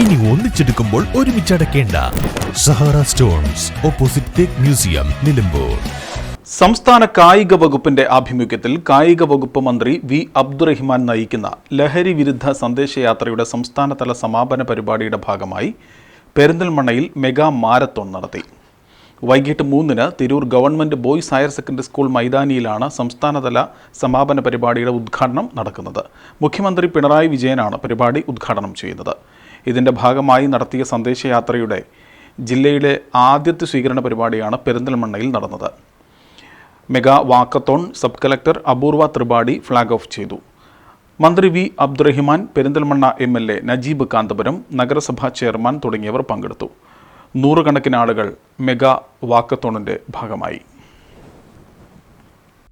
ഇനി ഒന്നിച്ചെടുക്കുമ്പോൾ ഒരുമിച്ച് അടക്കേണ്ട സഹാറ സ്റ്റോൺസ് ഓപ്പോസിറ്റ് തേക്ക് മ്യൂസിയം നിലമ്പൂർ. സംസ്ഥാന കായിക വകുപ്പിന്റെ ആഭിമുഖ്യത്തിൽ കായിക വകുപ്പ് മന്ത്രി വി അബ്ദുറഹിമാൻ നയിക്കുന്ന ലഹരി വിരുദ്ധ സന്ദേശയാത്രയുടെ സംസ്ഥാനതല സമാപന പരിപാടിയുടെ ഭാഗമായി പെരിന്തൽമണ്ണയിൽ മെഗാ മാരത്തോൺ നടത്തി. വൈകിട്ട് മൂന്നിന് Tirur government boys higher secondary school മൈതാനിയിലാണ് സംസ്ഥാനതല സമാപന പരിപാടിയുടെ ഉദ്ഘാടനം നടക്കുന്നത്. മുഖ്യമന്ത്രി പിണറായി വിജയനാണ് പരിപാടി ഉദ്ഘാടനം ചെയ്യുന്നത്. ഇതിന്റെ ഭാഗമായി നടത്തിയ സന്ദേശയാത്രയുടെ ജില്ലയിലെ ആദ്യത്തെ സ്വീകരണ പരിപാടിയാണ് പെരിന്തൽമണ്ണയിൽ നടന്നത്. മെഗാ വാക്കത്തോൺ സബ് കലക്ടർ അപൂർവ ത്രിപാഠി ഫ്ളാഗ് ഓഫ് ചെയ്തു. മന്ത്രി V Abdurahiman Perinthalmanna M L A Najeeb Kanthapuram നഗരസഭാ ചെയർമാൻ തുടങ്ങിയവർ പങ്കെടുത്തു. നൂറുകണക്കിന് ആളുകൾ മെഗാ വാക്കത്തോണിന്റെ ഭാഗമായി.